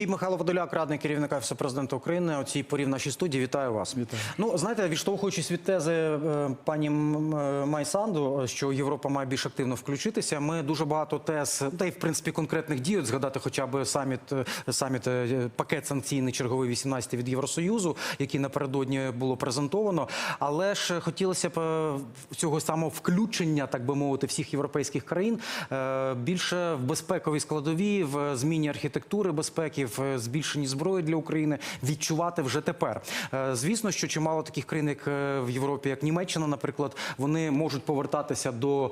І Михайло Подоляк, радник керівника Офісу президента України. У цій порі в нашій студії. Вітаю вас. Вітаю. Ну знаєте, відштовхуючись від тези е, пані е, Майсанду, що Європа має більш активно включитися. Ми дуже багато тез, та й в принципі конкретних дій, от згадати хоча б саміт, е, саміт е, пакет санкційний черговий 18 від Євросоюзу, який напередодні було презентовано. Але ж хотілося б е, цього самого включення, так би мовити, всіх європейських країн е, більше в безпековій складовій, в зміні архітектури безпеки, в збільшенні зброї для України відчувати вже тепер. Е, Звісно, що чимало таких країн, як е, в Європі, як Німеччина, наприклад, вони можуть повертатися до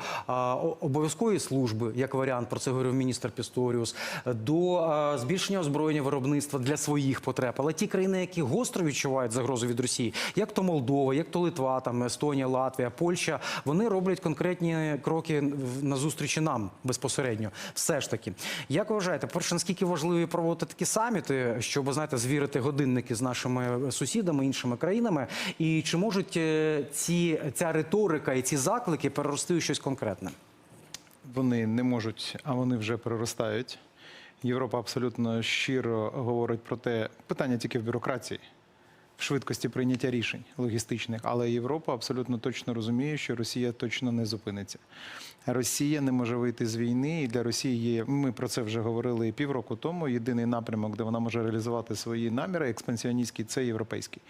обов'язкової служби, як варіант, про це говорив міністр Пісторіус, е, до збільшення озброєння виробництва для своїх потреб. Але ті країни, які гостро відчувають загрозу від Росії, як то Молдова, як то Литва, там Естонія, Латвія, Польща, вони роблять конкретні кроки на зустрічі нам безпосередньо. Все ж таки, як ви вважаєте, перше, наскільки важливі проводити такі саміти, щоб знаєте, звірити годинники з нашими сусідами, іншими країнами, і чи можуть е, ці ця риторика і ці заклики перерости у щось конкретне? Вони не можуть, а вони вже проростають. Європа абсолютно щиро говорить про те, питання тільки в бюрократії, в швидкості прийняття рішень логістичних. Але Європа абсолютно точно розуміє, що Росія точно не зупиниться. Росія не може вийти з війни, і для Росії є. Ми про це вже говорили півроку тому. Єдиний напрямок, де вона може реалізувати свої наміри експансіоністські, це європейський.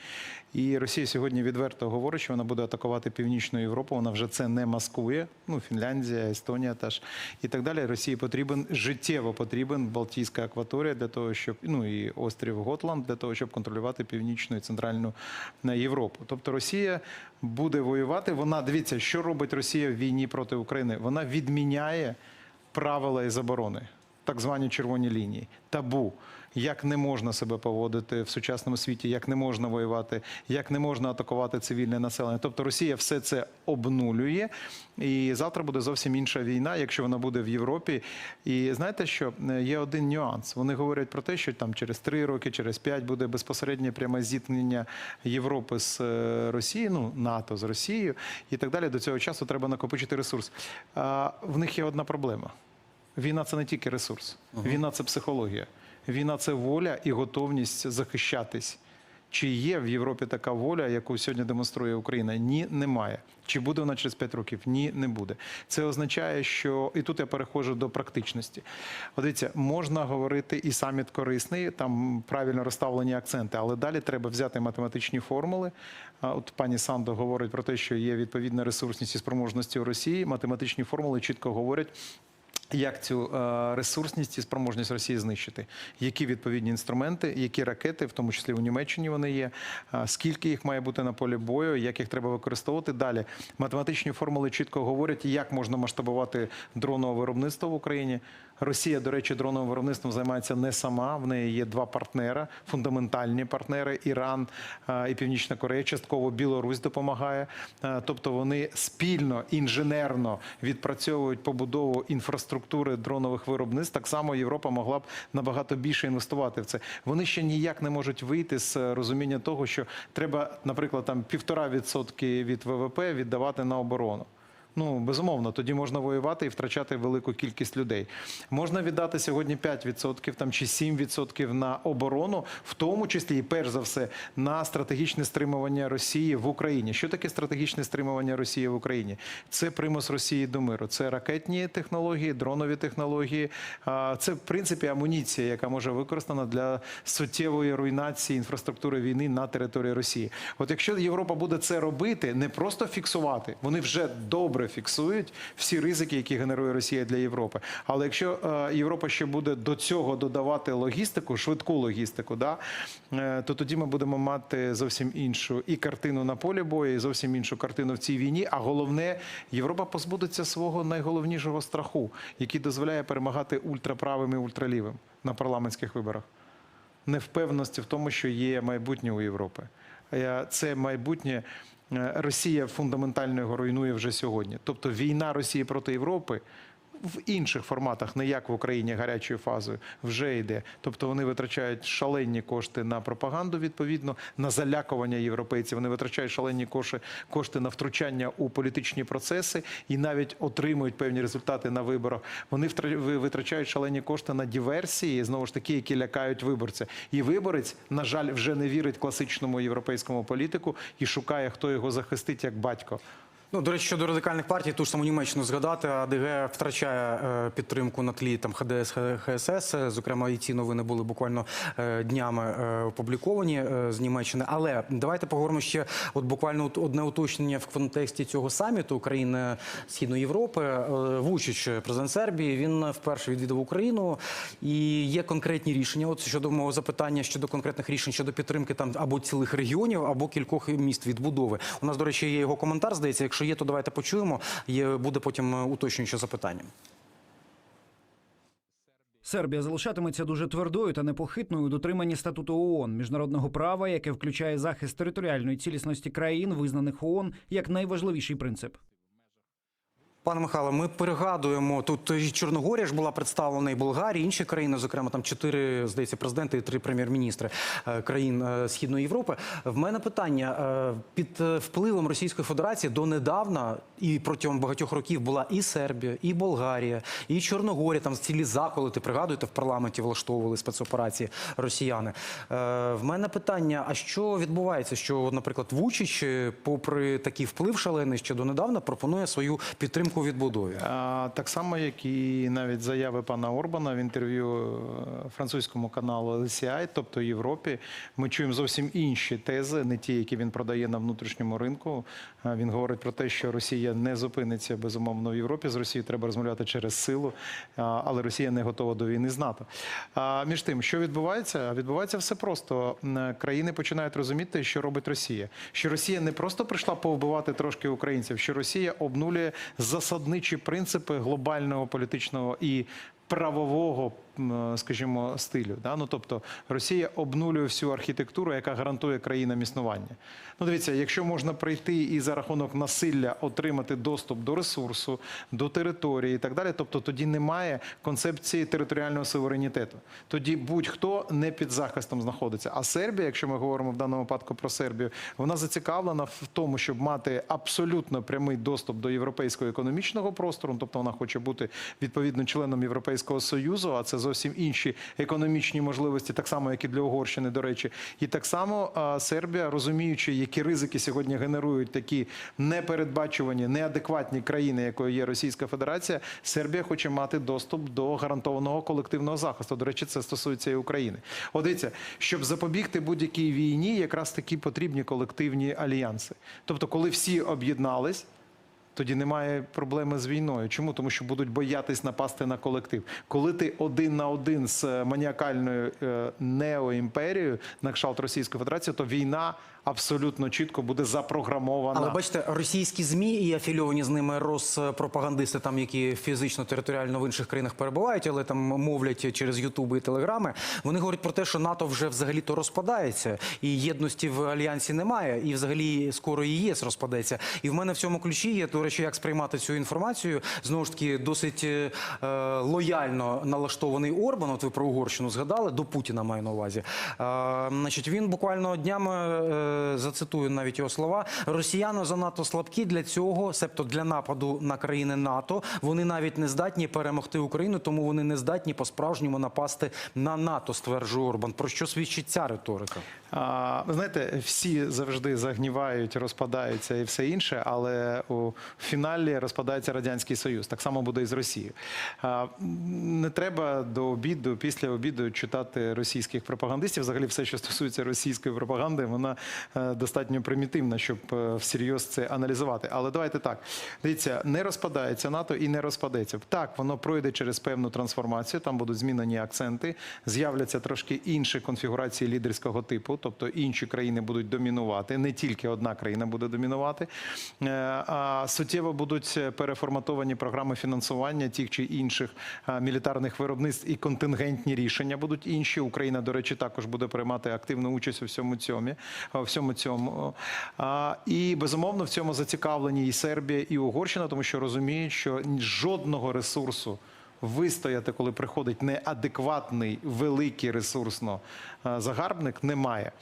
І Росія сьогодні відверто говорить, що вона буде атакувати північну Європу. Вона вже це не маскує. Ну, Фінляндія, Естонія теж і так далі. Росії потрібен життєво потрібен Балтійська акваторія для того, щоб ну і острів Готланд для того, щоб контролювати північну і центральну е, Європу. Тобто Росія буде воювати. Вона дивіться, що робить Росія в війні проти України. Вона відміняє правила і заборони, так звані червоні лінії, табу. Як не можна себе поводити в сучасному світі, як не можна воювати, як не можна атакувати цивільне населення. Тобто Росія все це обнулює, і завтра буде зовсім інша війна, якщо вона буде в Європі. І знаєте, що Е, є один нюанс. Вони говорять про те, що там через три роки, через п'ять буде безпосереднє пряме зіткнення Європи з е, Росією, ну НАТО з Росією і так далі. До цього часу треба накопичити ресурс. А в них є одна проблема. Війна це не тільки ресурс, війна це психологія. Війна це воля і готовність захищатись. Чи є в Європі така воля, яку сьогодні демонструє Україна? Ні, немає. Чи буде вона через 5 років? Ні, не буде. Це означає, що і тут я переходжу до практичності. От дивіться, можна говорити і саміт корисний, там правильно розставлені акценти, але далі треба взяти математичні формули. От пані Сандо говорить про те, що є відповідна ресурсність і спроможності у Росії. Математичні формули чітко говорять. Як цю е, ресурсність і спроможність Росії знищити? Які відповідні інструменти, які ракети, в тому числі у Німеччині вони є, скільки їх має бути на полі бою, як їх треба використовувати далі? Математичні формули чітко говорять, як можна масштабувати дронове виробництво в Україні. Росія, до речі, дроновим виробництвом займається не сама. В неї є два партнера, фундаментальні партнери: Іран е, і Північна Корея. Частково Білорусь допомагає. Е, Тобто вони спільно інженерно відпрацьовують побудову інфраструктури дронових виробництв. Так само Європа могла б набагато більше інвестувати в це. Вони ще ніяк не можуть вийти з е, розуміння того, що треба, наприклад, там півтора відсотки від ВВП віддавати на оборону. Ну, безумовно, тоді можна воювати і втрачати велику кількість людей. Можна віддати сьогодні 5% там, чи 7% на оборону, в тому числі і перш за все на стратегічне стримування Росії в Україні. Що таке стратегічне стримування Росії в Україні? Це примус Росії до миру. Це ракетні технології, дронові технології. Це в принципі амуніція, яка може використана для суттєвої руйнації інфраструктури війни на території Росії. От якщо Європа буде це робити, не просто фіксувати, вони вже добре фіксують всі ризики, які генерує Росія для Європи. Але якщо е, Європа ще буде до цього додавати логістику, швидку логістику, да, е, то тоді ми будемо мати зовсім іншу і картину на полі бою, і зовсім іншу картину в цій війні. А головне, Європа позбудеться свого найголовнішого страху, який дозволяє перемагати ультраправим і ультралівим на парламентських виборах невпевненості в тому, що є майбутнє у Європи. Е, Це майбутнє Росія фундаментально його руйнує вже сьогодні. Тобто війна Росії проти Європи в інших форматах, не як в Україні гарячою фазою, вже йде. Тобто вони витрачають шалені кошти на пропаганду, відповідно, на залякування європейців. Вони витрачають шалені кошти, кошти на втручання у політичні процеси і навіть отримують певні результати на виборах. Вони витрачають шалені кошти на диверсії, знову ж таки, які лякають виборця. І виборець, на жаль, вже не вірить класичному європейському політику і шукає, хто його захистить як батько. Ну, до речі, щодо радикальних партій, ту ж саму Німеччину згадати, АДГ втрачає е, підтримку на тлі там ХДС, ХСС. Зокрема, і ці новини були буквально е, днями е, опубліковані з Німеччини. Але давайте поговоримо ще от буквально одне уточнення в контексті цього саміту країн Східної Європи. Вучич, президент Сербії, він вперше відвідав Україну, і є конкретні рішення. От щодо мого запитання щодо конкретних рішень щодо підтримки там або цілих регіонів, або кількох міст відбудови. У нас, до речі, є його коментар. Здається, якщо є, то давайте почуємо. Є буде потім е, уточнююче запитання. Сербія залишатиметься дуже твердою та непохитною у дотриманні статуту ООН, міжнародного права, яке включає захист територіальної цілісності країн, визнаних ООН як найважливіший принцип. Пане Михайло, ми пригадуємо тут і Чорногорія ж була представлена і Болгарія, і інші країни, зокрема там чотири здається президенти і три прем'єр-міністри е, країн е, Східної Європи. В мене питання е, під впливом Російської Федерації донедавна і протягом багатьох років була і Сербія, і Болгарія, і Чорногорія. Там цілі заколоти пригадуєте в парламенті влаштовували спецоперації росіяни. В мене питання: а що відбувається? Що, наприклад, Вучич, попри такий вплив шалений, ще донедавна пропонує свою підтримку у відбудові. А, Так само, як і навіть заяви пана Орбана в інтерв'ю е, французькому каналу LCI, тобто Європі, ми чуємо зовсім інші тези, не ті, які він продає на внутрішньому ринку. А Він говорить про те, що Росія не зупиниться безумовно в Європі. З Росією треба розмовляти через силу, а, але Росія не готова до війни з НАТО. А між тим, що відбувається? Відбувається все просто. Країни починають розуміти, що робить Росія. Що Росія не просто прийшла повбивати трошки українців, що Росія обнулює засадничі принципи глобального політичного і правового, скажімо, стилю. Да? Ну, тобто Росія обнулює всю архітектуру, яка гарантує країнам існування. Ну, дивіться, якщо можна прийти і за рахунок насилля отримати доступ до ресурсу, до території і так далі, тобто тоді немає концепції територіального суверенітету. Тоді будь-хто не під захистом знаходиться. А Сербія, якщо ми говоримо в даному випадку про Сербію, вона зацікавлена в тому, щоб мати абсолютно прямий доступ до європейського економічного простору, тобто вона хоче бути відповідно членом Європейського союзу, а це зовсім інші економічні можливості, так само як і для Угорщини, до речі, і так само Сербія, розуміючи, які ризики сьогодні генерують такі непередбачувані, неадекватні країни, якою є Російська Федерація, Сербія хоче мати доступ до гарантованого колективного захисту. До речі, це стосується і України. От дивіться, щоб запобігти будь-якій війні, якраз такі потрібні колективні альянси. Тобто, коли всі об'єднались. Тоді немає проблеми з війною. Чому? Тому що будуть боятись напасти на колектив. Коли ти один на один з е, маніакальною е, неоімперією на кшталт Російської Федерації, то війна абсолютно чітко буде запрограмована. Але бачите, російські змі і афільовані з ними розпропагандисти, там які фізично територіально в інших країнах перебувають, але там мовлять через Ютуби і Телеграми. Вони говорять про те, що НАТО вже взагалі то розпадається, і єдності в альянсі немає, і взагалі скоро і ЄС розпадеться. І в мене в цьому ключі є до речі, як сприймати цю інформацію. Знову ж таки, досить е, лояльно налаштований Орбан. От ви про Угорщину згадали до Путіна маю на увазі. Е, значить, він буквально днями. Е, зацитую навіть його слова. Росіяни занадто слабкі для цього, себто для нападу на країни НАТО. Вони навіть не здатні перемогти Україну, тому вони не здатні по-справжньому напасти на НАТО, стверджує Орбан. Про що свідчить ця риторика? Ви знаєте, всі завжди загнівають, розпадаються і все інше, але у фіналі розпадається радянський союз. Так само буде і з Росією. Не треба до обіду, після обіду читати російських пропагандистів. Взагалі, все, що стосується російської пропаганди, вона е, достатньо примітивна, щоб е, всерйоз це аналізувати. Але давайте так. Дивіться, не розпадається НАТО і не розпадеться. Так, воно пройде через певну трансформацію. Там будуть змінені акценти, з'являться трошки інші конфігурації лідерського типу, тобто інші країни будуть домінувати, не тільки одна країна буде домінувати. Е, А суттєво будуть переформатовані програми фінансування тих чи інших е, мілітарних виробництв і контингентні рішення будуть інші. Україна, до речі, також буде приймати активну участь у всьому цьому. всьому цьому. І безумовно в цьому зацікавлені і Сербія, і Угорщина, тому що розуміють, що жодного ресурсу. Вистояти, коли приходить неадекватний великий ресурсно е, загарбник, немає.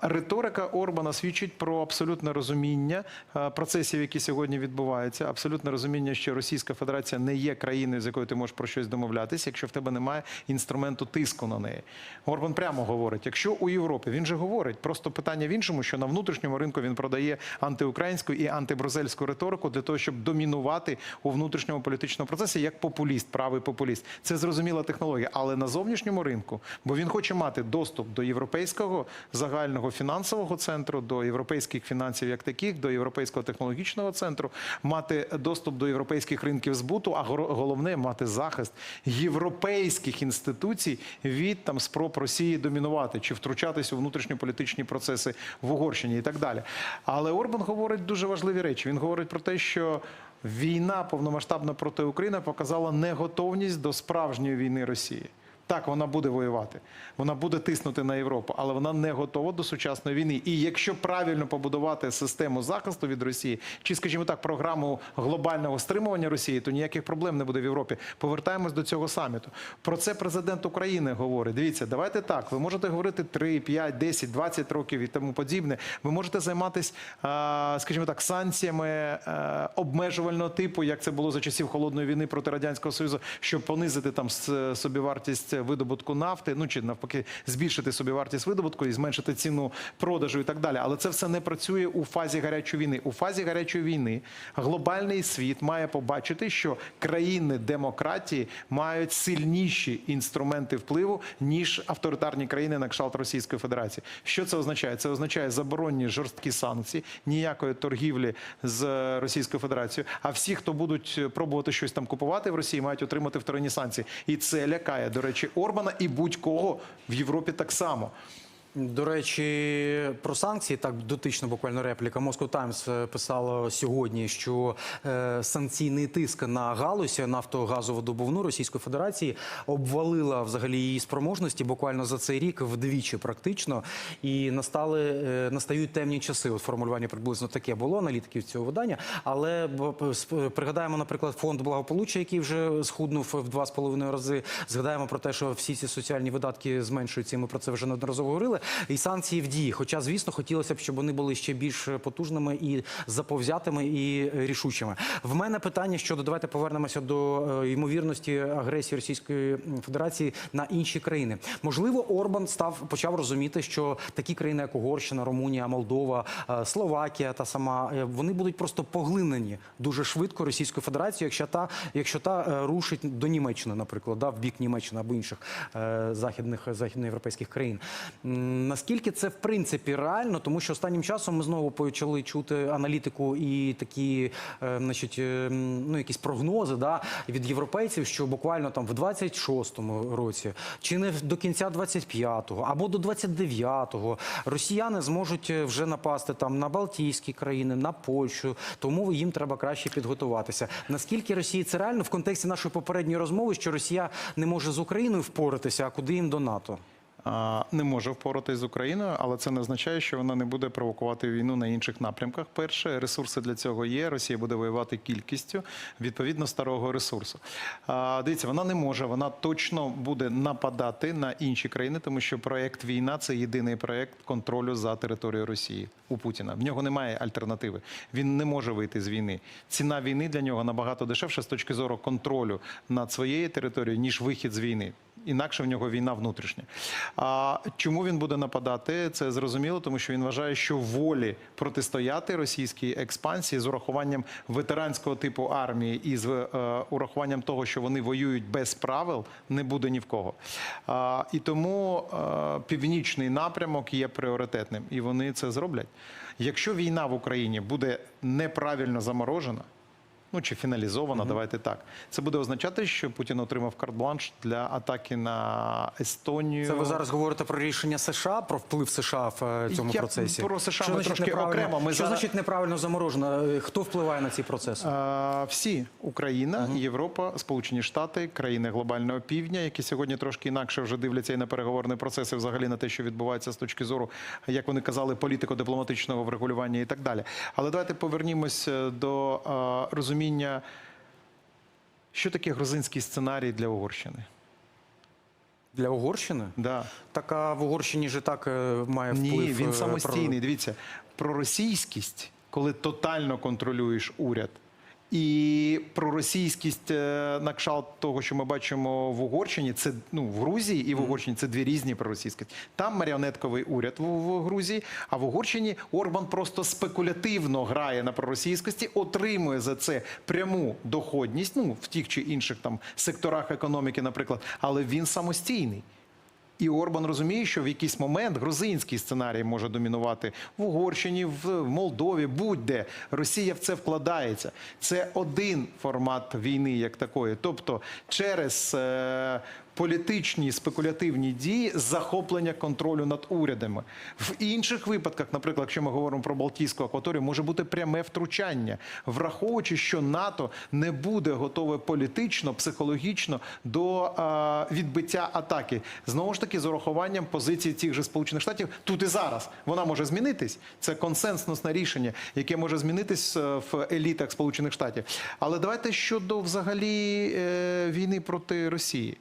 Риторика Орбана свідчить про абсолютне розуміння е, процесів, які сьогодні відбуваються, абсолютне розуміння, що Російська Федерація не є країною, з якою ти можеш про щось домовлятися, якщо в тебе немає інструменту тиску на неї. Орбан прямо говорить: якщо у Європі він же говорить, просто питання в іншому, що на внутрішньому ринку він продає антиукраїнську і антибрузельську риторику для того, щоб домінувати у внутрішньому політичному процесі як популіст, правий популіст. Це зрозуміла технологія, але на зовнішньому ринку, бо він хоче мати доступ до європейського загального фінансового центру, до європейських фінансів як таких, до європейського технологічного центру, мати доступ до європейських ринків збуту, а головне мати захист європейських інституцій від там спроб Росії домінувати чи втручатись у внутрішньополітичні процеси в Угорщині і так далі. Але Орбан говорить дуже важливі речі. Він говорить про те, що війна повномасштабна проти України показала неготовність до справжньої війни Росії. Так, вона буде воювати, вона буде тиснути на Європу, але вона не готова до сучасної війни. І якщо правильно побудувати систему захисту від Росії, чи, скажімо так, програму глобального стримування Росії, то ніяких проблем не буде в Європі. Повертаємось до цього саміту. Про це президент України говорить. Дивіться, давайте так. Ви можете говорити 3, 5, 10, 20 років і тому подібне. Ви можете займатися, скажімо так, санкціями е, обмежувального типу, як це було за часів холодної війни проти радянського союзу, щоб понизити там собівартість видобутку нафти, ну чи навпаки збільшити собівартість видобутку і зменшити ціну продажу і так далі. Але це все не працює у фазі гарячої війни. У фазі гарячої війни глобальний світ має побачити, що країни демократії мають сильніші інструменти впливу ніж авторитарні країни на кшталт Російської Федерації. Що це означає? Це означає заборонні жорсткі санкції, ніякої торгівлі з Російською Федерацією. А всі, хто будуть пробувати щось там купувати в Росії, мають отримати вторинні санкції. І це лякає, до речі, Орбана і будь-кого в Європі так само. До речі, про санкції так дотично буквально репліка. Moscow Times писало сьогодні, що е, санкційний тиск на галузь нафтогазову-добувну Російської Федерації обвалила взагалі її спроможності буквально за цей рік вдвічі практично. І настали е, настають темні часи. От формулювання приблизно таке було аналітиків цього видання. Але пригадаємо, наприклад, фонд благополуччя, який вже схуднув в два з половиною рази. Згадаємо про те, що всі ці соціальні видатки зменшуються. і Ми про це вже неодноразово говорили. І санкції в дії. Хоча, звісно, хотілося б, щоб вони були ще більш потужними і заповзятими і рішучими. В мене питання щодо давайте повернемося до е, ймовірності агресії Російської Федерації на інші країни. Можливо, Орбан став почав розуміти, що такі країни, як Угорщина, Румунія, Молдова, е, Словакія та сама е, вони будуть просто поглинені дуже швидко Російською Федерацією, якщо та якщо та рушить до Німеччини, наприклад, да, в бік Німеччини або інших західних західноєвропейських країн. Наскільки це в принципі реально, тому що останнім часом ми знову почали чути аналітику і такі, е, значить, е, ну якісь прогнози да, від європейців, що буквально там в 26-му році, чи не до кінця 25-го, або до 29-го росіяни зможуть е, вже напасти там на Балтійські країни, на Польщу, тому їм треба краще підготуватися. Наскільки Росії це реально в контексті нашої попередньої розмови, що Росія не може з Україною впоратися, а куди їм до НАТО? Не може впоратись з Україною, але це не означає, що вона не буде провокувати війну на інших напрямках. Перше, ресурси для цього є. Росія буде воювати кількістю відповідно старого ресурсу. Дивіться, вона не може, вона точно буде нападати на інші країни, тому що проект війна це єдиний проект контролю за територією Росії у Путіна. В нього немає альтернативи. Він не може вийти з війни. Ціна війни для нього набагато дешевша з точки зору контролю над своєю територією ніж вихід з війни. Інакше в нього війна внутрішня. А чому він буде нападати? Це зрозуміло, тому що він вважає, що волі протистояти російській експансії з урахуванням ветеранського типу армії і з е, урахуванням того, що вони воюють без правил, не буде ні в кого. А, і тому е, північний напрямок є пріоритетним, і вони це зроблять. Якщо війна в Україні буде неправильно заморожена. Ну чи фіналізована, давайте так. Це буде означати, що Путін отримав карт-бланш для атаки на Естонію. Це ви зараз говорите про рішення США, про вплив США в е, цьому Я процесі. про США Що ми значить трошки окремо. Ми що зараз- значить неправильно заморожено? Е, Хто впливає на ці процеси? А, Всі Україна, Європа, Сполучені Штати, країни глобального півдня, які сьогодні трошки інакше вже дивляться і на переговорний процес, і взагалі на те, що відбувається з точки зору, як вони казали, політико-дипломатичного врегулювання і так далі. Але давайте повернімось е, до а, розуміння, що таке грузинський сценарій для Угорщини. Для Угорщини? Да. Так а в Угорщині ж так е, має вплив. Ні, е, він про- самостійний. Дивіться, проросійськість, коли тотально контролюєш уряд, і проросійськість е, на кшалт того, що ми бачимо в Угорщині, це ну в Грузії і в Угорщині це дві різні проросійськості. Там маріонетковий уряд в, в Грузії, а в Угорщині Орбан просто спекулятивно грає на проросійськості, отримує за це пряму доходність, ну в тих чи інших там секторах економіки, наприклад, але він самостійний. І Орбан розуміє, що в якийсь момент грузинський сценарій може домінувати в Угорщині, в Молдові, будь-де. Росія в це вкладається. Це один формат війни, як такої. Тобто, через е, політичні спекулятивні дії захоплення контролю над урядами. В інших випадках, наприклад, якщо ми говоримо про Балтійську акваторію, може бути пряме втручання, враховуючи, що НАТО не буде готове політично, психологічно до е, відбиття атаки. Знову ж таки, з урахуванням позиції цих же Сполучених Штатів тут і зараз. Вона може змінитись. Це консенсусне рішення, яке може змінитись е, в елітах Сполучених Штатів. Але давайте щодо взагалі е, війни проти Росії.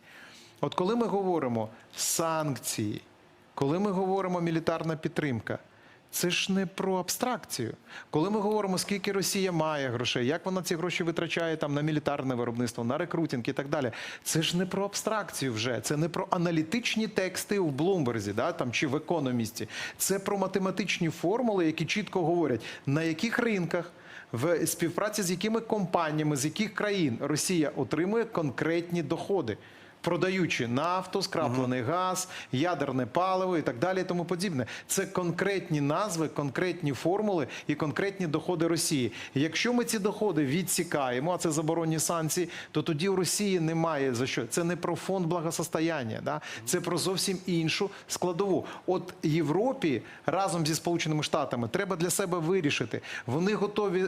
От коли ми говоримо санкції, коли ми говоримо мілітарна підтримка, це ж не про абстракцію. Коли ми говоримо, скільки Росія має грошей, як вона ці гроші витрачає там на мілітарне виробництво, на рекрутинг і так далі. Це ж не про абстракцію вже, це не про аналітичні тексти в Блумберзі, да, там чи в економісті. Це про математичні формули, які чітко говорять, на яких ринках. В співпраці з якими компаніями, з яких країн Росія отримує конкретні доходи, продаючи нафту, скраплений газ, ядерне паливо і так далі, і тому подібне. Це конкретні назви, конкретні формули і конкретні доходи Росії. Якщо ми ці доходи відсікаємо, а це заборонні санкції, то тоді у Росії немає за що. Це не про фонд благосостояння, да? це про зовсім іншу складову. От Європі разом зі Сполученими Штатами треба для себе вирішити. Вони готові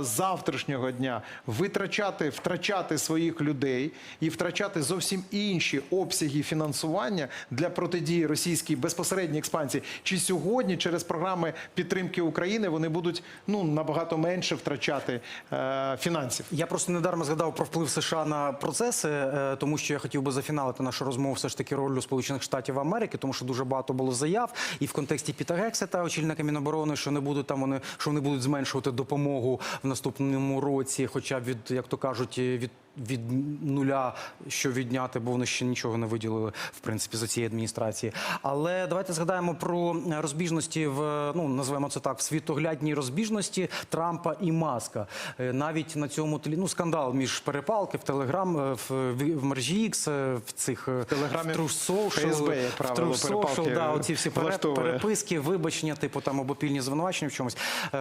завтрашнього дня витрачати, втрачати своїх людей і втрачати зовсім інші обсяги фінансування для протидії російській безпосередній експансії. Чи сьогодні через програми підтримки України вони будуть ну набагато менше втрачати е, фінансів? Я просто недарма згадав про вплив США на процеси, е, тому що я хотів би зафіналити нашу розмову все ж таки ролью Сполучених Штатів Америки, тому що дуже багато було заяв і в контексті Піта Гексета, очільника Міноборони, що не будуть там вони, що вони будуть зменшувати допомогу в наступному році, хоча від, як то кажуть, від. Від нуля що відняти, бо вони ще нічого не виділили в принципі за цієї адміністрації. Але давайте згадаємо про розбіжності в ну називаємо це так в світоглядній розбіжності Трампа і Маска. Е, Навіть на цьому ну скандал між перепалки в Телеграм е, в, в, в мережі X, е, в цих в Телеграмі Social, да, оці всі влаштовує. переписки, вибачення, типу там обопільні звинувачення в чомусь.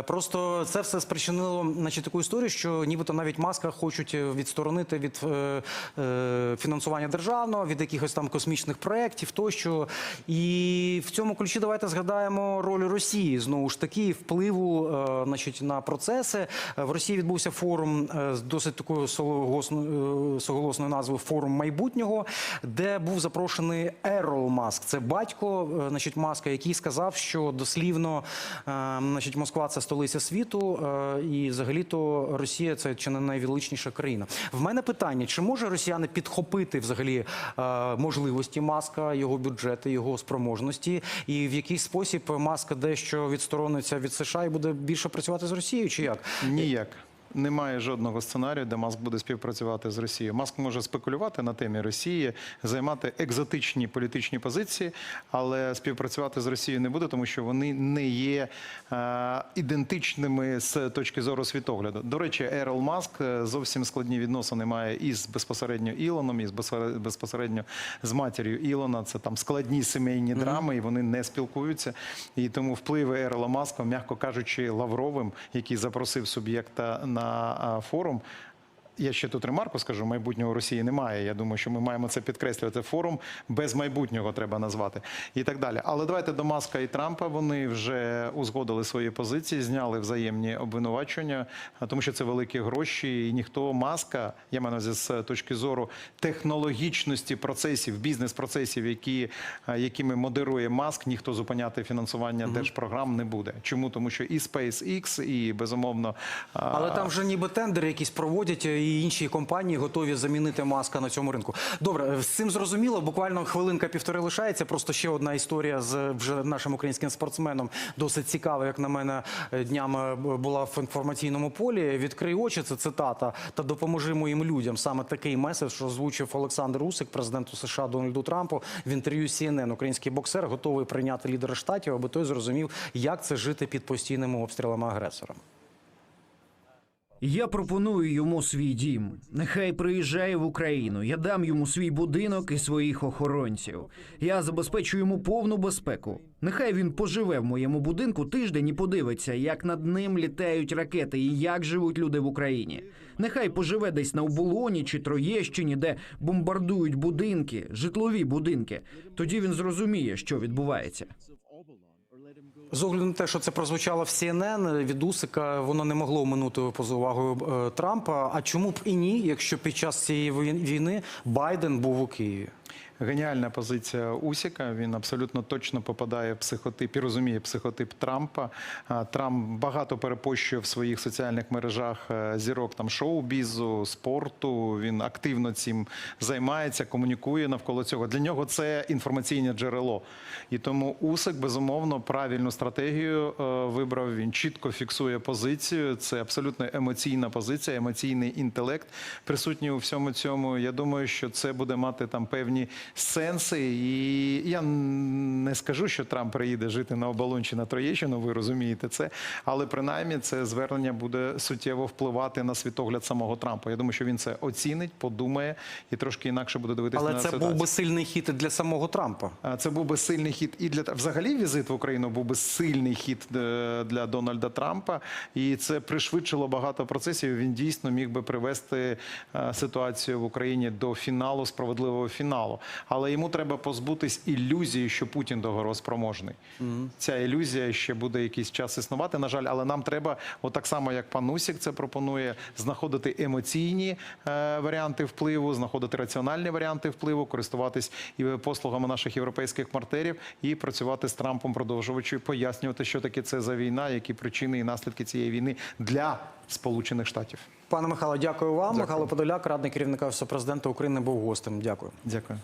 Просто це все спричинило значить, таку історію, що нібито навіть маска хочуть е, відсторонити від е, е, фінансування державного, від якихось там космічних проєктів тощо. І в цьому ключі давайте згадаємо роль Росії знову ж таки впливу е, значить, на процеси. В Росії відбувся форум е, з досить такою соголосною, е, соголосною назвою Форум майбутнього, де був запрошений Ерол Маск. Це батько е, значить, Маска, який сказав, що дослівно значить, Москва це столиця світу, і взагалі-то Росія це чи не найвеличніша країна. В мене питання: чи може росіяни підхопити взагалі е, можливості маска, його бюджети, його спроможності, і в який спосіб маска дещо відсторониться від США і буде більше працювати з Росією, чи як? Ніяк. Немає жодного сценарію, де Маск буде співпрацювати з Росією. Маск може спекулювати на темі Росії, займати екзотичні політичні позиції, але співпрацювати з Росією не буде, тому що вони не є е, ідентичними з точки зору світогляду. До речі, Ерол Маск е, зовсім складні відносини має із безпосередньо Ілоном, і безпосередньо- з матір'ю Ілона. Це там складні сімейні драми, і вони не спілкуються. І тому впливи Ерола Маска, м'яко кажучи, Лавровим, який запросив суб'єкта на а, форум. Я ще тут ремарку скажу: майбутнього Росії немає. Я думаю, що ми маємо це підкреслювати. Форум без майбутнього треба назвати і так далі. Але давайте до Маска і Трампа. Вони вже узгодили свої позиції, зняли взаємні обвинувачення, тому що це великі гроші, і ніхто маска, я маю на увазі з точки зору технологічності процесів, бізнес-процесів, які якими модерує маск, ніхто зупиняти фінансування держпрограм не буде. Чому тому, що і SpaceX, і безумовно, а, Але там вже ніби тендери якісь проводять, і інші компанії готові замінити маска на цьому ринку. Добре, з цим зрозуміло. Буквально хвилинка півтори лишається. Просто ще одна історія з вже нашим українським спортсменом. Досить цікава, як на мене, днями була в інформаційному полі. Відкрий очі, це цитата. Та допоможи моїм людям. Саме такий меседж озвучив Олександр Усик, президенту США Дональду Трампу в інтерв'ю CNN. Український боксер готовий прийняти лідера штатів, аби той зрозумів, як це жити під постійними обстрілами агресора. Я пропоную йому свій дім. Нехай приїжджає в Україну. Я дам йому свій будинок і своїх охоронців. Я забезпечу йому повну безпеку. Нехай він поживе в моєму будинку тиждень і подивиться, як над ним літають ракети і як живуть люди в Україні. Нехай поживе десь на оболоні чи Троєщині, де бомбардують будинки, житлові будинки. Тоді він зрозуміє, що відбувається. З огляду на те, що це прозвучало в CNN від Усика, воно не могло минути поза увагою е, Трампа. А чому б і ні, якщо під час цієї війни Байден був у Києві? Геніальна позиція Усіка. Він абсолютно точно попадає в психотип і розуміє психотип Трампа. Трамп багато перепощує в своїх соціальних мережах е, зірок там шоу-бізу, спорту. Він активно цим займається, комунікує навколо цього. Для нього це інформаційне джерело. І тому Усик безумовно правильну стратегію е, вибрав. Він чітко фіксує позицію. Це абсолютно емоційна позиція, емоційний інтелект присутній у всьому цьому. Я думаю, що це буде мати там певні сенси. І я не скажу, що Трамп приїде жити на оболонь чи на Троєщину, ви розумієте це. Але принаймні це звернення буде суттєво впливати на світогляд самого Трампа. Я думаю, що він це оцінить, подумає і трошки інакше буде дивитися Але на це ситуацію. був би сильний хід для самого Трампа. Це був би сильний хід і для взагалі візит в Україну був би сильний хід е, для Дональда Трампа, і це пришвидшило багато процесів. Він дійсно міг би привести е, ситуацію в Україні до фіналу, справедливого фіналу. Але йому треба позбутись ілюзії, що Путін догороспроможний. Ця ілюзія ще буде якийсь час існувати. На жаль, але нам треба, отак само як пан Усік це пропонує, знаходити емоційні е, варіанти впливу, знаходити раціональні варіанти впливу, користуватись і послугами наших європейських партнерів і працювати з Трампом, продовжуючи пояснювати, що таке це за війна, які причини і наслідки цієї війни для Сполучених Штатів. Пане Михайло, дякую вам. Дякую. Михайло Подоляк, радник керівника Офісу президента України, був гостем. Дякую. Дякую.